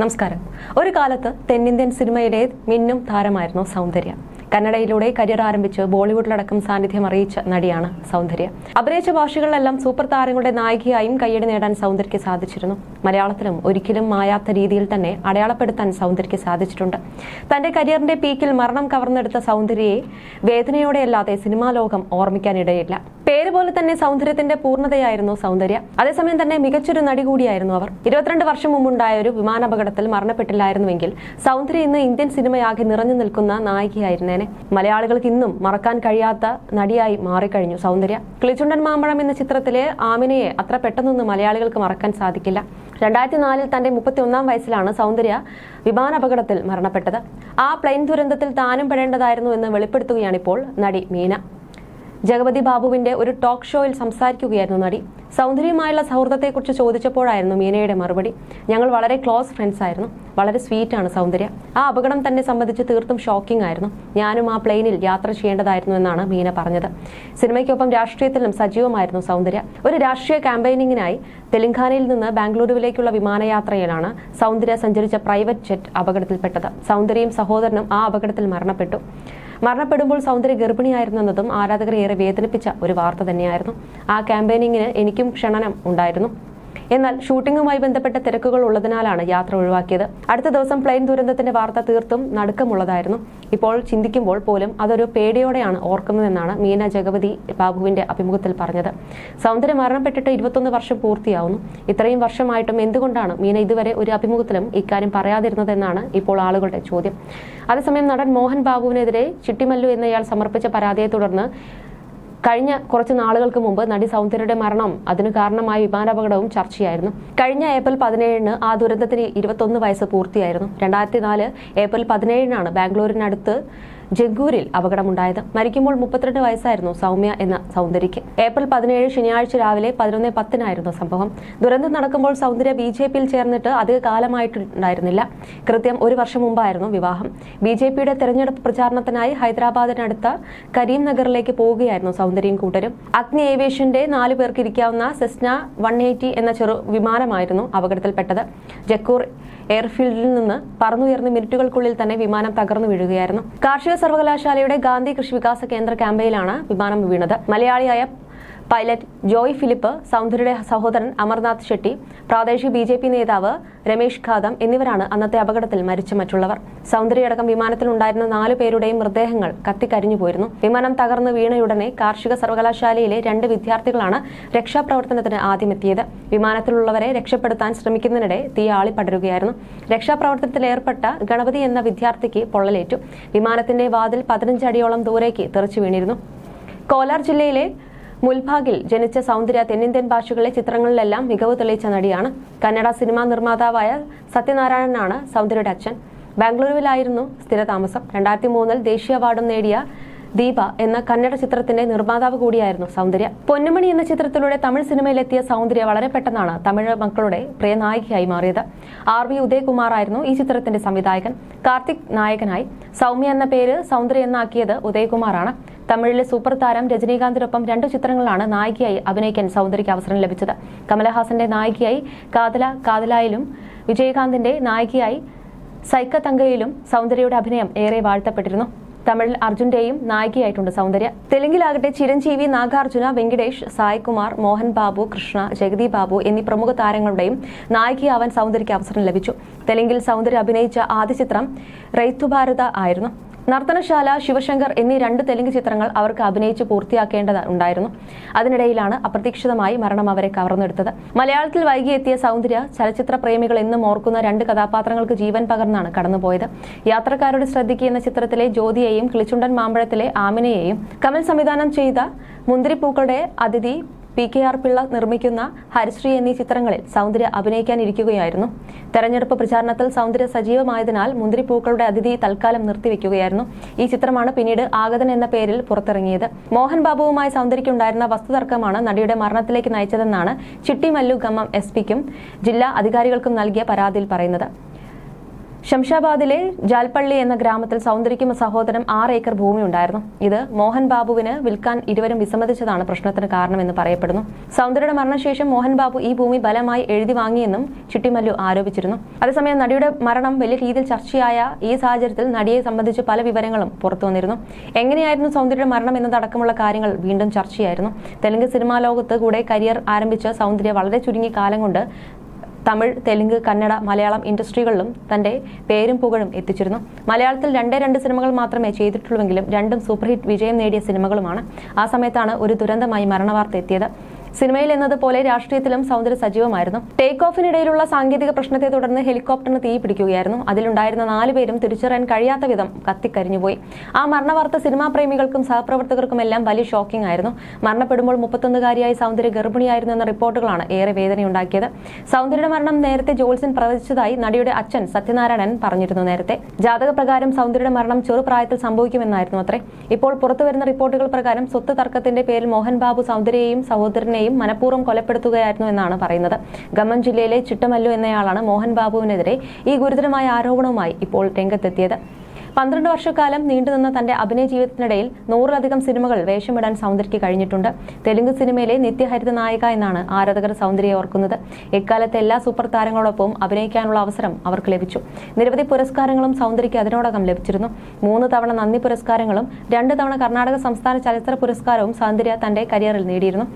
നമസ്കാരം. ഒരു കാലത്ത് തെന്നിന്ത്യൻ സിനിമയുടെ മിന്നും താരമായിരുന്നു സൗന്ദര്യ. കന്നഡയിലൂടെ കരിയർ ആരംഭിച്ച് ബോളിവുഡിലടക്കം സാന്നിധ്യം അറിയിച്ച നടിയാണ് സൗന്ദര്യ. അഭിനയിച്ച ഭാഷകളിലെല്ലാം സൂപ്പർ താരങ്ങളുടെ നായികയായും കയ്യടി നേടാൻ സൗന്ദര്യയ്ക്ക് സാധിച്ചിരുന്നു. മലയാളത്തിലും ഒരിക്കലും മായാത്ത രീതിയിൽ തന്നെ അടയാളപ്പെടുത്താൻ സൗന്ദര്യയ്ക്ക് സാധിച്ചിട്ടുണ്ട്. തന്റെ കരിയറിന്റെ പീക്കിൽ മരണം കവർന്നെടുത്ത സൗന്ദര്യയെ വേദനയോടെയല്ലാതെ സിനിമാ ലോകം ഓർമ്മിക്കാനിടയില്ല പേര് പോലെ തന്നെ സൗന്ദര്യത്തിന്റെ പൂർണതയായിരുന്നു സൗന്ദര്യ. അതേസമയം തന്നെ മികച്ചൊരു നടി കൂടിയായിരുന്നു അവർ. ഇരുപത്തിരണ്ട് വർഷം മുമ്പുണ്ടായ ഒരു വിമാനാപകടത്തിൽ മരണപ്പെട്ടില്ലായിരുന്നുവെങ്കിൽ സൗന്ദര്യ ഇന്ന് ഇന്ത്യൻ സിനിമയാകെ നിറഞ്ഞു നിൽക്കുന്ന നായികയായിരുന്നേനെ. മലയാളികൾക്ക് ഇന്നും മറക്കാൻ കഴിയാത്ത നടിയായി മാറിക്കഴിഞ്ഞു സൗന്ദര്യ. കിളിച്ചുണ്ടൻ മാമ്പഴം എന്ന ചിത്രത്തിലെ ആമിനയെ അത്ര പെട്ടെന്നൊന്നും മലയാളികൾക്ക് മറക്കാൻ സാധിക്കില്ല. രണ്ടായിരത്തി നാലിൽ തന്റെ മുപ്പത്തി ഒന്നാം വയസ്സിലാണ് സൗന്ദര്യ വിമാനാപകടത്തിൽ മരണപ്പെട്ടത്. ആ പ്ലെയിൻ ദുരന്തത്തിൽ താനും പെടേണ്ടതായിരുന്നു എന്ന് വെളിപ്പെടുത്തുകയാണിപ്പോൾ നടി മീന. ജഗപതി ബാബുവിന്റെ ഒരു ടോക്ക് ഷോയിൽ സംസാരിക്കുകയായിരുന്നു നടി. സൗന്ദര്യമായുള്ള സൗഹൃദത്തെക്കുറിച്ച് ചോദിച്ചപ്പോഴായിരുന്നു മീനയുടെ മറുപടി. ഞങ്ങൾ വളരെ ക്ലോസ് ഫ്രണ്ട്സ് ആയിരുന്നു. വളരെ സ്വീറ്റ് ആണ് സൗന്ദര്യ. ആ അപകടം തന്നെ സംബന്ധിച്ച് തീർത്തും ഷോക്കിംഗ് ആയിരുന്നു. ഞാനും ആ പ്ലെയിനിൽ യാത്ര ചെയ്യേണ്ടതായിരുന്നു എന്നാണ് മീന പറഞ്ഞത്. സിനിമയ്ക്കൊപ്പം രാഷ്ട്രീയത്തിലും സജീവമായിരുന്നു സൗന്ദര്യ. ഒരു രാഷ്ട്രീയ ക്യാമ്പയിനിങ്ങിനായി തെലങ്കാനയിൽ നിന്ന് ബാംഗ്ലൂരുവിലേക്കുള്ള വിമാനയാത്രയിലാണ് സൗന്ദര്യ സഞ്ചരിച്ച പ്രൈവറ്റ് ജെറ്റ് അപകടത്തിൽപ്പെട്ടത്. സൗന്ദര്യയും സഹോദരനും ആ അപകടത്തിൽ മരണപ്പെട്ടു. മരണപ്പെടുമ്പോൾ സൗന്ദര്യ ഗർഭിണിയായിരുന്നെന്നതും ആരാധകരെ ഏറെ വേദനിപ്പിച്ച ഒരു വാർത്ത തന്നെയായിരുന്നു. ആ ക്യാമ്പയിനിങ്ങിന് എനിക്കും ക്ഷണനം ഉണ്ടായിരുന്നു. എന്നാൽ ഷൂട്ടിംഗുമായി ബന്ധപ്പെട്ട തിരക്കുകൾ ഉള്ളതിനാലാണ് യാത്ര ഒഴിവാക്കിയത്. അടുത്ത ദിവസം പ്ലെയിൻ ദുരന്തത്തിന്റെ വാർത്ത തീർത്തും നടുക്കമുള്ളതായിരുന്നു. ഇപ്പോൾ ചിന്തിക്കുമ്പോൾ പോലും അതൊരു പേടിയോടെയാണ് ഓർക്കുന്നതെന്നാണ് മീന ജഗവതി ബാബുവിന്റെ അഭിമുഖത്തിൽ പറഞ്ഞത്. സൗന്ദര്യ മരണപ്പെട്ടിട്ട് ഇരുപത്തൊന്ന് വർഷം പൂർത്തിയാവുന്നു. ഇത്രയും വർഷമായിട്ടും എന്തുകൊണ്ടാണ് മീന ഇതുവരെ ഒരു അഭിമുഖത്തിലും ഇക്കാര്യം പറയാതിരുന്നതെന്നാണ് ഇപ്പോൾ ആളുകളുടെ ചോദ്യം. അതേസമയം നടൻ മോഹൻ ബാബുവിനെതിരെ ചിട്ടിമല്ലു എന്നയാൾ സമർപ്പിച്ച പരാതിയെ തുടർന്ന് കഴിഞ്ഞ കുറച്ച് നാളുകൾക്ക് മുമ്പ് നടി സൗന്ദര്യയുടെ മരണം അതിന് കാരണമായ വിമാനാപകടവും ചർച്ചയായിരുന്നു. കഴിഞ്ഞ ഏപ്രിൽ പതിനേഴിന് ആ ദുരന്തത്തിന് ഇരുപത്തൊന്ന് വയസ്സ് പൂർത്തിയായിരുന്നു. രണ്ടായിരത്തി നാല് ഏപ്രിൽ പതിനേഴിനാണ് ബാംഗ്ലൂരിനടുത്ത് ജഗ്ഗൂരിൽ അപകടമുണ്ടായത്. മരിക്കുമ്പോൾ മുപ്പത്തിരണ്ട് വയസ്സായിരുന്നു സൗമ്യ എന്ന സൗന്ദര്യയ്ക്ക്. ഏപ്രിൽ പതിനേഴ് ശനിയാഴ്ച രാവിലെ പതിനൊന്ന് പത്തിനായിരുന്നു സംഭവം. ദുരന്തം നടക്കുമ്പോൾ സൗന്ദര്യ ബി ജെ പിയിൽ ചേർന്നിട്ട് അധിക കാലമായിട്ടുണ്ടായിരുന്നില്ല. കൃത്യം ഒരു വർഷം മുമ്പായിരുന്നു വിവാഹം. ബി ജെ പിയുടെ തെരഞ്ഞെടുപ്പ് പ്രചാരണത്തിനായി ഹൈദരാബാദിനടുത്ത കരീം നഗറിലേക്ക് പോവുകയായിരുന്നു സൗന്ദര്യം കൂട്ടരും. അഗ്നി ഏവിയേഷന്റെ നാല് പേർക്ക് ഇരിക്കാവുന്ന സെസ്ന വൺ എയ്റ്റി എന്ന ചെറു വിമാനമായിരുന്നു അപകടത്തിൽപ്പെട്ടത്. ജക്കൂർ എയർഫീൽഡിൽ നിന്ന് പറന്നുയർന്ന് മിനിറ്റുകൾക്കുള്ളിൽ തന്നെ വിമാനം തകർന്നു വീഴുകയായിരുന്നു. കാർഷിക സർവകലാശാലയുടെ ഗാന്ധി കൃഷി വികാസ കേന്ദ്ര ക്യാമ്പയിലാണ് വിമാനം വീണത്. മലയാളിയായ പൈലറ്റ് ജോയ് ഫിലിപ്പ് സൗന്ദര്യയുടെ സഹോദരൻ അമർനാഥ് ഷെട്ടി പ്രാദേശിക ബി ജെ പി നേതാവ് രമേശ് ഖാദം എന്നിവരാണ് അന്നത്തെ അപകടത്തിൽ മരിച്ച മറ്റുള്ളവർ. സൗന്ദര്യടക്കം വിമാനത്തിലുണ്ടായിരുന്ന നാലു പേരുടെയും മൃതദേഹങ്ങൾ കത്തിക്കരിഞ്ഞു പോയിരുന്നു. വിമാനം തകർന്ന് വീണയുടനെ കാർഷിക സർവകലാശാലയിലെ രണ്ട് വിദ്യാർത്ഥികളാണ് രക്ഷാപ്രവർത്തനത്തിന് ആദ്യമെത്തിയത്. വിമാനത്തിലുള്ളവരെ രക്ഷപ്പെടുത്താൻ ശ്രമിക്കുന്നതിനിടെ തീ ആളിപ്പടരുകയായിരുന്നു. രക്ഷാപ്രവർത്തനത്തിൽ ഏർപ്പെട്ട ഗണപതി എന്ന വിദ്യാർത്ഥിക്ക് പൊള്ളലേറ്റു. വിമാനത്തിന്റെ വാതിൽ പതിനഞ്ചടിയോളം ദൂരേക്ക് തെറിച്ചു വീണിരുന്നു. കോലാർ ജില്ലയിലെ മുൽഭാഗിൽ ജനിച്ച സൗന്ദര്യ തെന്നിന്ത്യൻ ഭാഷകളിലെ ചിത്രങ്ങളിലെല്ലാം മികവ് തെളിയിച്ച നടിയാണ്. കന്നഡ സിനിമാ നിർമ്മാതാവായ സത്യനാരായണനാണ് സൗന്ദര്യയുടെ അച്ഛൻ. ബാംഗ്ലൂരുവിലായിരുന്നു സ്ഥിരതാമസം. രണ്ടായിരത്തി മൂന്നിൽ ദേശീയ അവാർഡും നേടിയ ദീപ എന്ന കന്നഡ ചിത്രത്തിന്റെ നിർമ്മാതാവ് കൂടിയായിരുന്നു സൗന്ദര്യ. പൊന്നുമണി എന്ന ചിത്രത്തിലൂടെ തമിഴ് സിനിമയിലെത്തിയ സൗന്ദര്യ വളരെ പെട്ടെന്നാണ് തമിഴ് മക്കളുടെ പ്രിയ നായികയായി മാറിയത്. ആർ വി ഉദയകുമാർ ആയിരുന്നു ഈ ചിത്രത്തിന്റെ സംവിധായകൻ. കാർത്തിക് നായകനായി സൗമ്യ എന്ന പേര് സൗന്ദര്യ എന്നാക്കിയത് ഉദയകുമാറാണ്. തമിഴിലെ സൂപ്പർ താരം രജനീകാന്തിനൊപ്പം രണ്ടു ചിത്രങ്ങളാണ് നായികയായി അഭിനയിക്കാൻ സൗന്ദര്യയ്ക്ക് അവസരം ലഭിച്ചത്. കമലഹാസന്റെ നായികയായി കാതല കാതലായിലും വിജയകാന്തിന്റെ നായികയായി സൈക്ക തങ്കയിലും സൗന്ദര്യയുടെ അഭിനയം ഏറെ വാഴ്ത്തപ്പെട്ടിരുന്നു. തമിഴിൽ അർജുന്റെയും നായികയായിട്ടുണ്ട് സൗന്ദര്യ. തെലുങ്കിലാകട്ടെ ചിരഞ്ജീവി നാഗാർജുന വെങ്കിടേഷ് സായ്കുമാർ മോഹൻ ബാബു കൃഷ്ണ ജഗതി ബാബു എന്നീ പ്രമുഖ താരങ്ങളുടെയും നായികയാവാൻ സൗന്ദര്യയ്ക്ക് അവസരം ലഭിച്ചു. തെലുങ്കിൽ സൗന്ദര്യ അഭിനയിച്ച ആദ്യ ചിത്രം റൈത്തുഭാരത ആയിരുന്നു. നർത്തനശാല ശിവശങ്കർ എന്നീ രണ്ട് തെലുങ്ക് ചിത്രങ്ങൾ അവർക്ക് അഭിനയിച്ച് പൂർത്തിയാക്കേണ്ടത് ഉണ്ടായിരുന്നു. അതിനിടയിലാണ് അപ്രതീക്ഷിതമായി മരണം അവരെ കവർന്നെടുത്തത്. മലയാളത്തിൽ വൈകിയെത്തിയ സൗന്ദര്യ ചലച്ചിത്ര പ്രേമികൾ എന്നും ഓർക്കുന്ന രണ്ട് കഥാപാത്രങ്ങൾക്ക് ജീവൻ പകർന്നാണ് കടന്നുപോയത്. യാത്രക്കാരുടെ ശ്രദ്ധിക്കുക എന്ന ചിത്രത്തിലെ ജ്യോതിയെയും കിളിച്ചുണ്ടൻ മാമ്പഴത്തിലെ ആമിനയെയും കമൽ സംവിധാനം ചെയ്ത മുന്തിരിപ്പൂക്കളുടെ അതിഥി പി കെ ആർ പിള്ള നിർമ്മിക്കുന്ന ഹരിശ്രീ എന്നീ ചിത്രങ്ങളിൽ സൗന്ദര്യ അഭിനയിക്കാനിരിക്കുകയായിരുന്നു. തെരഞ്ഞെടുപ്പ് പ്രചാരണത്തിൽ സൗന്ദര്യ സജീവമായതിനാൽ മുന്തിരിപ്പൂക്കളുടെ അതിഥി തൽക്കാലം നിർത്തിവെക്കുകയായിരുന്നു. ഈ ചിത്രമാണ് പിന്നീട് ആഗതൻ എന്ന പേരിൽ പുറത്തിറങ്ങിയത്. മോഹൻ ബാബുവുമായി സൗന്ദര്യക്കുണ്ടായിരുന്ന വസ്തുതർക്കമാണ് നടിയുടെ മരണത്തിലേക്ക് നയിച്ചതെന്നാണ് ചിട്ടിമല്ലു ഖമ്മം എസ് പിക്കും ജില്ലാ അധികാരികൾക്കും നൽകിയ പരാതിയിൽ പറയുന്നത്. ശംഷാബാദിലെ ജാൽപ്പള്ളി എന്ന ഗ്രാമത്തിൽ സൗന്ദര്യക്കും സഹോദരം ആറ് ഏക്കർ ഭൂമി ഉണ്ടായിരുന്നു. ഇത് മോഹൻ ബാബുവിന് വിൽക്കാൻ ഇരുവരും വിസമ്മതിച്ചതാണ് പ്രശ്നത്തിന് കാരണമെന്ന് പറയപ്പെടുന്നു. സൗന്ദര്യയുടെ മരണശേഷം മോഹൻ ബാബു ഈ ഭൂമി ബലമായി എഴുതി വാങ്ങിയെന്നും ചിട്ടിമല്ലു ആരോപിച്ചിരുന്നു. അതേസമയം നടിയുടെ മരണം വലിയ രീതിയിൽ ചർച്ചയായ ഈ സാഹചര്യത്തിൽ നടിയെ സംബന്ധിച്ച് പല വിവരങ്ങളും പുറത്തു വന്നിരുന്നു. എങ്ങനെയായിരുന്നു സൗന്ദര്യയുടെ മരണം എന്നതടക്കമുള്ള കാര്യങ്ങൾ വീണ്ടും ചർച്ചയായിരുന്നു. തെലുങ്ക് സിനിമാ ലോകത്ത് കൂടെ കരിയർ ആരംഭിച്ച സൗന്ദര്യ വളരെ ചുരുങ്ങിയ കാലം കൊണ്ട് തമിഴ് തെലുങ്ക് കന്നഡ മലയാളം ഇൻഡസ്ട്രികളിലും തന്റെ പേരും പുകഴും എത്തിച്ചിരുന്നു. മലയാളത്തിൽ രണ്ടേ രണ്ട് സിനിമകൾ മാത്രമേ ചെയ്തിട്ടുള്ളൂവെങ്കിലും രണ്ടും സൂപ്പർ ഹിറ്റ് വിജയം നേടിയ സിനിമകളുമാണ്. ആ സമയത്താണ് ഒരു ദുരന്തമായി മരണവാർത്ത എത്തിയത്. സിനിമയിൽ എന്നതുപോലെ രാഷ്ട്രീയത്തിലും സൗന്ദര്യ സജീവമായിരുന്നു. ടേക്ക് ഓഫിനിടയിലുള്ള സാങ്കേതിക പ്രശ്നത്തെ തുടർന്ന് ഹെലികോപ്റ്ററിന് തീ പിടിക്കുകയായിരുന്നു. അതിലുണ്ടായിരുന്ന നാലുപേരും തിരിച്ചറിയാൻ കഴിയാത്ത വിധം കത്തിക്കരിഞ്ഞുപോയി. ആ മരണവാർത്ത സിനിമാ പ്രേമികൾക്കും സഹപ്രവർത്തകർക്കും എല്ലാം വലിയ ഷോക്കിംഗ് ആയിരുന്നു. മരണപ്പെടുമ്പോൾ മുപ്പത്തൊന്നുകാരിയായ സൗന്ദര്യ ഗർഭിണിയായിരുന്നു എന്ന റിപ്പോർട്ടുകളാണ് ഏറെ വേദനയുണ്ടാക്കിയത്. സൗന്ദര്യയുടെ മരണം നേരത്തെ ജോൾസൻ പ്രവചിച്ചതായി നടിയുടെ അച്ഛൻ സത്യനാരായണൻ പറഞ്ഞിരുന്നു നേരത്തെ. ജാതകപ്രകാരം സൗന്ദര്യയുടെ മരണം ചെറുപ്രായത്തിൽ സംഭവിക്കുമെന്നായിരുന്നു അത്രേ. ഇപ്പോൾ പുറത്തുവരുന്ന റിപ്പോർട്ടുകൾ പ്രകാരം സ്വത്ത് തർക്കത്തിന്റെ പേരിൽ മോഹൻ ബാബു സൗന്ദര്യയെയും സഹോദരനെയും മനഃപൂർവം കൊലപ്പെടുത്തുകയായിരുന്നു എന്നാണ് പറയുന്നത്. ഖമ്മം ജില്ലയിലെ ചിട്ടമല്ലു എന്നയാളാണ് മോഹൻ ബാബുവിനെതിരെ ഈ ഗുരുതരമായ ആരോപണവുമായി ഇപ്പോൾ രംഗത്തെത്തിയത്. പന്ത്രണ്ട് വർഷക്കാലം നീണ്ടുനിന്ന തന്റെ അഭിനയ ജീവിതത്തിനിടയിൽ നൂറിലധികം സിനിമകൾ വേഷമിടാൻ സൗന്ദര്യയ്ക്ക് കഴിഞ്ഞിട്ടുണ്ട്. തെലുങ്ക് സിനിമയിലെ നിത്യഹരിത നായിക എന്നാണ് ആരാധകർ സൗന്ദര്യയെ ഓർക്കുന്നത്. എക്കാലത്തെ എല്ലാ സൂപ്പർ താരങ്ങളോടൊപ്പം അഭിനയിക്കാനുള്ള അവസരം അവർക്ക് ലഭിച്ചു. നിരവധി പുരസ്കാരങ്ങളും സൗന്ദര്യയ്ക്ക് അതിനോടകം ലഭിച്ചിരുന്നു. മൂന്ന് തവണ നന്ദി പുരസ്കാരങ്ങളും രണ്ട് തവണ കർണാടക സംസ്ഥാന ചലച്ചിത്ര പുരസ്കാരവും സൗന്ദര്യ തന്റെ കരിയറിൽ നേടിയിരുന്നു.